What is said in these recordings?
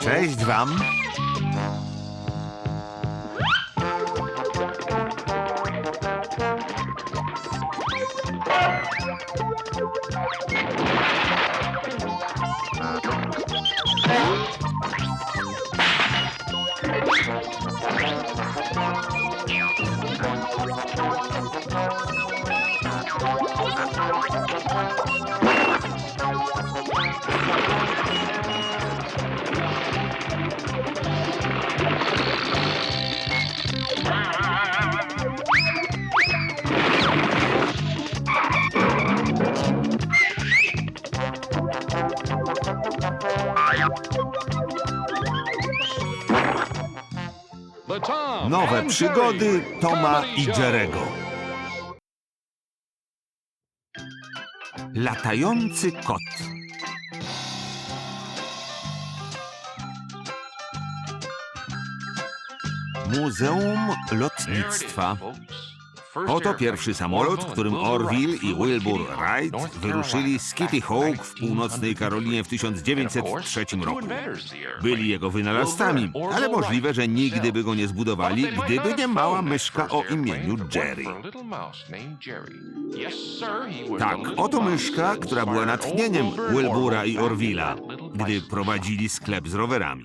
Cześć wam. Nowe przygody Toma i Jerego. Latający kot. Muzeum Lotnictwa. Oto pierwszy samolot, którym Orville i Wilbur Wright wyruszyli z Kitty Hawk w północnej Karolinie w 1903 roku. Byli jego wynalazcami, ale możliwe, że nigdy by go nie zbudowali, gdyby nie mała myszka o imieniu Jerry. Tak, oto myszka, która była natchnieniem Wilbura i Orvilla, gdy prowadzili sklep z rowerami.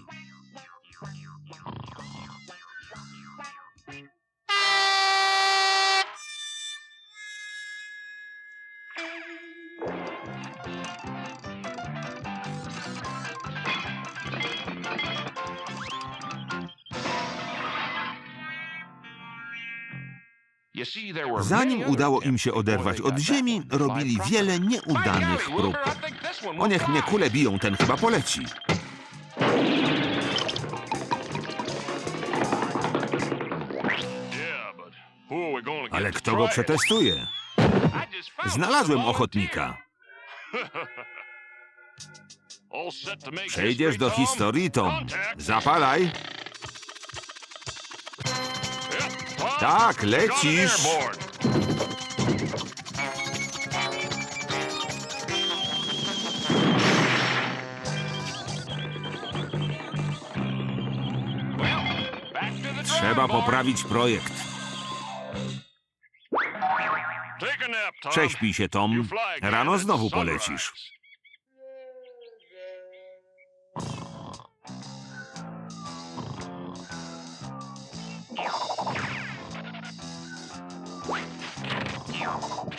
Zanim udało im się oderwać od ziemi, robili wiele nieudanych prób. O niech mnie kule biją, ten chyba poleci. Ale kto go przetestuje? Znalazłem ochotnika. Przejdziesz do historii, Tom. Zapalaj. Tak, lecisz. Trzeba poprawić projekt. Prześpij się, Tom. Rano znowu polecisz. now.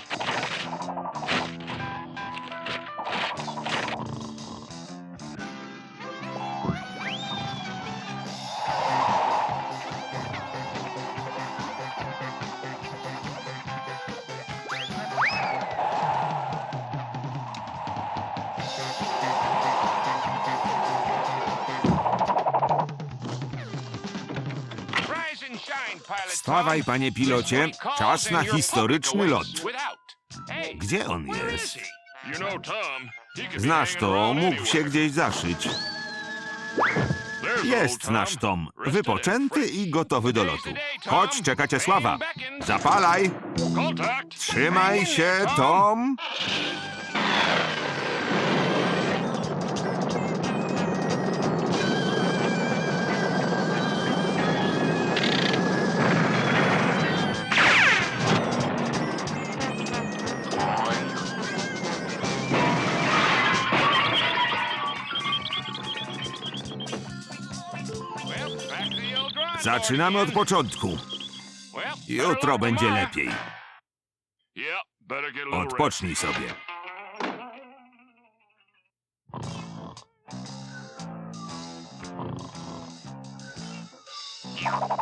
Wstawaj, panie pilocie. Czas na historyczny lot. Gdzie on jest? Znasz to, mógł się gdzieś zaszyć. Jest nasz Tom, wypoczęty i gotowy do lotu. Chodź, czeka cię sława. Zapalaj! Trzymaj się, Tom! Zaczynamy od początku. Jutro będzie lepiej. Odpocznij sobie. Yeah.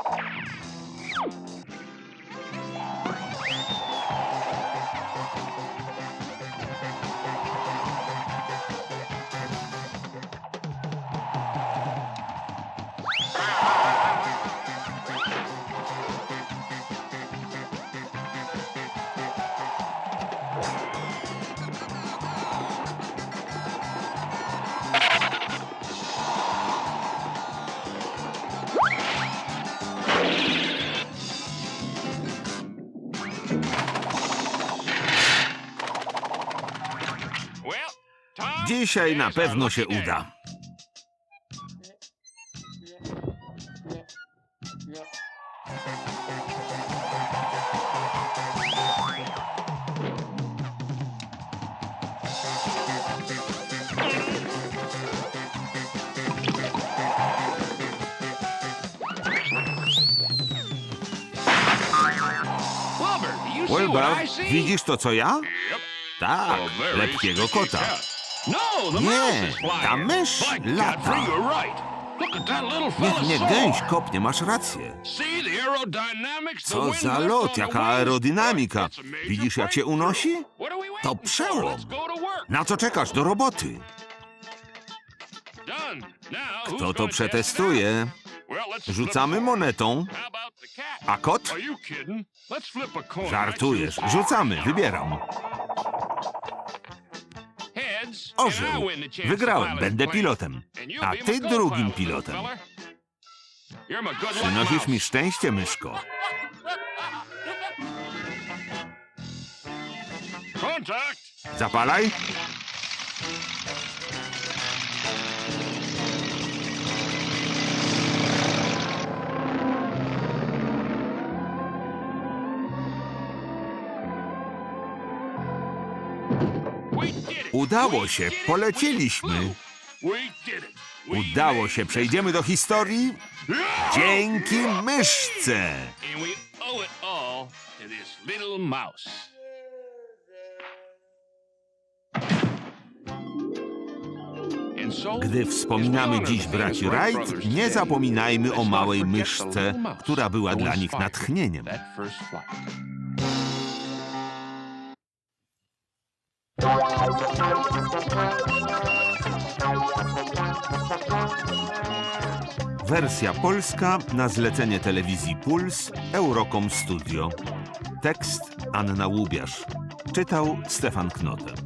Dzisiaj na pewno się uda. Wilbur, widzisz to co ja? Tak, lepkiego kota. Nie, ta mysz lata. Niech mnie gęś kopnie, masz rację. Co za lot, jaka aerodynamika. Widzisz jak się unosi? To przełom. Na co czekasz? Do roboty. Kto to przetestuje? Rzucamy monetą. A kot? Żartujesz. Rzucamy, wybieram. Orzeł. Wygrałem, będę pilotem. A ty drugim pilotem. Przynosisz mi szczęście, myszko. Zapalaj. Udało się, polecieliśmy. Udało się, przejdziemy do historii dzięki myszce. Gdy wspominamy dziś braci Wright, nie zapominajmy o małej myszce, która była dla nich natchnieniem. Wersja polska na zlecenie telewizji Puls Eurocom Studio. Tekst Anna Łubiasz. Czytał Stefan Knote.